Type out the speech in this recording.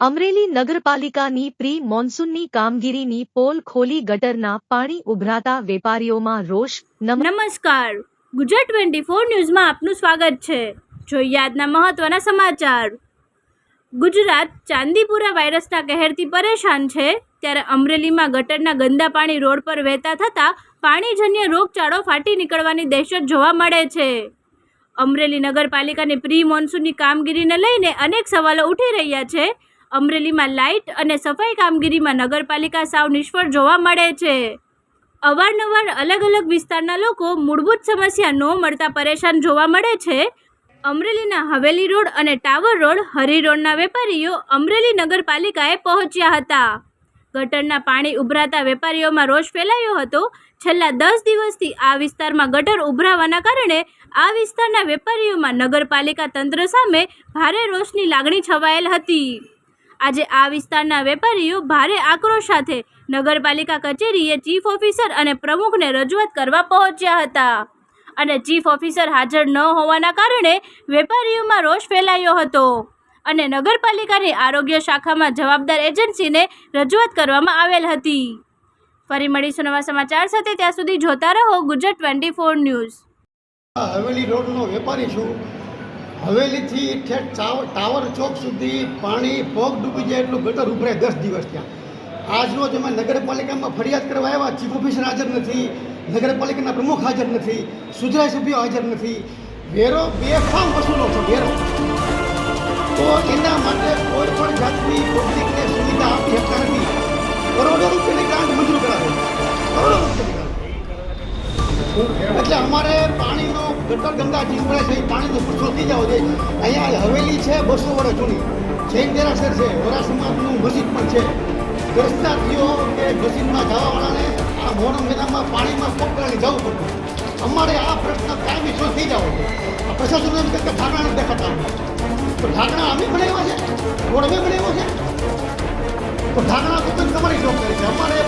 અમરેલી નગરપાલિકાની પ્રી મોન્સૂનની કામગીરીની પોલ ખોલી ગટરના પાણી ઉભરાતા વેપારીઓમાં રોષ, નમ નમસ્કાર. ગુજરાત ટ્વેન્ટી ફોર ન્યૂઝમાં આપનું સ્વાગત છે. જોઈએ આજના મહત્વના સમાચાર. ગુજરાત ચાંદીપુરા વાયરસના કહેરથી પરેશાન છે. ત્યારે અમરેલીમાં ગટરના ગંદા પાણી રોડ પર વહેતા થતાં પાણીજન્ય રોગચાળો ફાટી નીકળવાની દહેશત જોવા મળે છે. અમરેલી નગરપાલિકાની પ્રી મોન્સૂનની કામગીરીને લઈને અનેક સવાલો ઉઠી રહ્યા છે. અમરેલીમાં લાઇટ અને સફાઈ કામગીરીમાં નગરપાલિકા સાવ નિષ્ફળ જોવા મળે છે. અવારનવાર અલગ અલગ વિસ્તારના લોકો મૂળભૂત સમસ્યા ન મળતા પરેશાન જોવા મળે છે. અમરેલીના હવેલી રોડ અને ટાવર રોડ, હરી રોડના વેપારીઓ અમરેલી નગરપાલિકાએ પહોંચ્યા હતા. ગટરના પાણી ઉભરાતા વેપારીઓમાં રોષ ફેલાયો હતો. છેલ્લા દસ દિવસથી આ વિસ્તારમાં ગટર ઉભરાવાના કારણે આ વિસ્તારના વેપારીઓમાં નગરપાલિકા તંત્ર સામે ભારે રોષની લાગણી છવાયેલ હતી. આજે આ વિસ્તારના વેપારીઓ ભારે આક્રોશ સાથે નગરપાલિકા કચેરીએ ચીફ ઓફિસર અને પ્રમુખને રજૂઆત કરવા પહોંચ્યા હતા. અને ચીફ ઓફિસર હાજર ન હોવાના કારણે વેપારીઓમાં રોષ ફેલાયો હતો. અને નગરપાલિકાની આરોગ્ય શાખામાં જવાબદાર એજન્સીને રજૂઆત કરવામાં આવેલ હતી. ફરી મળીશું નવા સમાચાર સાથે. ત્યાં સુધી જોતા રહો Gujarat twenty four news. Haveli રોડનો વેપારી છું. હવેલીથી ટાવર ચોક સુધી પાણી પગ ડૂબી જાય એટલું ગટર ઉભરાય દસ દિવસ ત્યાં. આજરોજ અમે નગરપાલિકામાં ફરિયાદ કરવા આવ્યા. ચીફ ઓફિસર હાજર નથી. નગરપાલિકાના પ્રમુખ હાજર નથી. સુધરાય સભ્યો હાજર નથી. વેરો બેફામ વસૂલો છો, વેરો. તો એના માટે કોઈ પણ જાતની પબ્લિકને સુવિધા આપી શકતા નથી. એટલે અમારે પાણીનો ગટર ગંગા ચીંબળે છે, એ પાણીનો પૂછો થઈ જાવ છે અહીંયા હવેલી છે, બસો વર્ષ જૂની. જૈન દેરાસર છે વરા સમાજનું મસ્જિદ પણ છે. દર્શનાર્થીઓ કે મસ્જિદમાં જવાવાળાને આ મોરમ મેદાનમાં પાણીમાં કરાવી જવું પડતું અમારે આ પ્રશ્ન કાયમી સોલ્વ થઈ જાવ છે આ પ્રશાસન એમ કે નથી દેખાતા. તો ઢાંકણા અમે બનાવ્યા છે રોડ અમે બનાવ્યો છે. તો ઢાંકણા તો તમારી જવાબદારી છે. અમારે